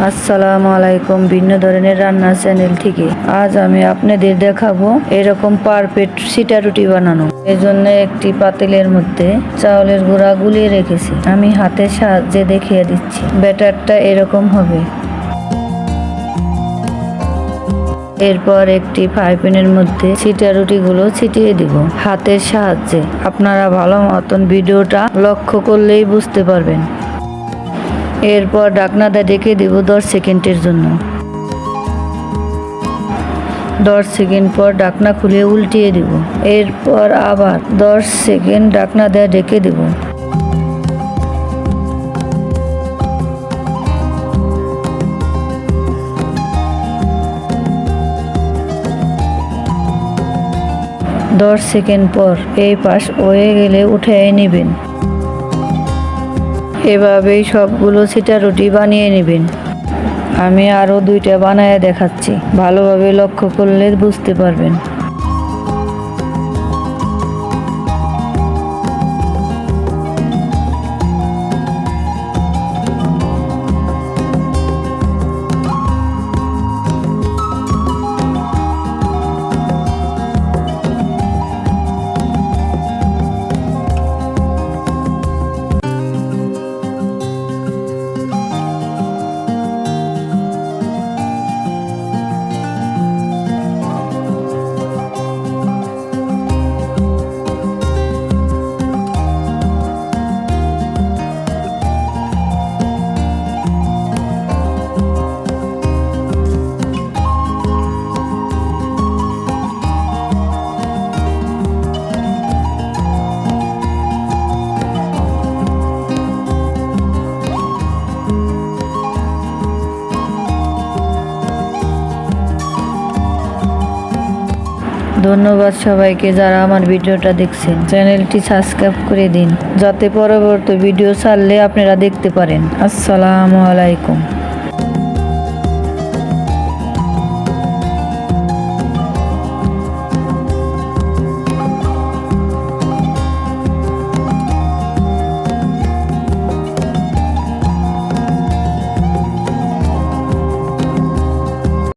আসসালামু আলাইকুম ভিন্ন ধরনের রান্নার চ্যানেল থেকে। আজ আমি আপনাদের দেখাবো এরকম পারফেক্ট সিটা রুটি বানানো। এই জন্য একটি পাতিলের মধ্যে চাউলের গুঁড়া গুলিয়ে রেখেছি। আমি হাতের সাহায্যে দেখিয়ে দিচ্ছি। ব্যাটারটা এরকম হবে। এরপর একটি ফ্রাই প্যানের মধ্যে সিটা রুটিগুলো ছিটিয়ে দিব। হাতের সাহায্যে। আপনারা ভালো মতন ভিডিওটা লক্ষ্য করলেই বুঝতে পারবেন। এরপর ডাকনাটা ডেকে দিব দশ সেকেন্ডের জন্য। দশ সেকেন্ড পর ডাকনা খুলে উল্টিয়ে দিব। এরপর আবার দশ সেকেন্ড ডাকনা দেয়া ডেকে দেব। দশ সেকেন্ড পর এই পাশ হয়ে গেলে উঠে নেবেন। এভাবেই সবগুলো সিটা রুটি বানিয়ে নেবেন। আমি আরও দুইটা বানায় দেখাচ্ছি। ভালোভাবে লক্ষ্য করলে বুঝতে পারবেন। ধন্যবাদ সবাইকে যারা আমার ভিডিওটা দেখছেন। চ্যানেলটি সাবস্ক্রাইব করে দিন, যাতে পরবর্তী ভিডিও ছাড়লে আপনারা দেখতে পারেন। আসসালামু আলাইকুম।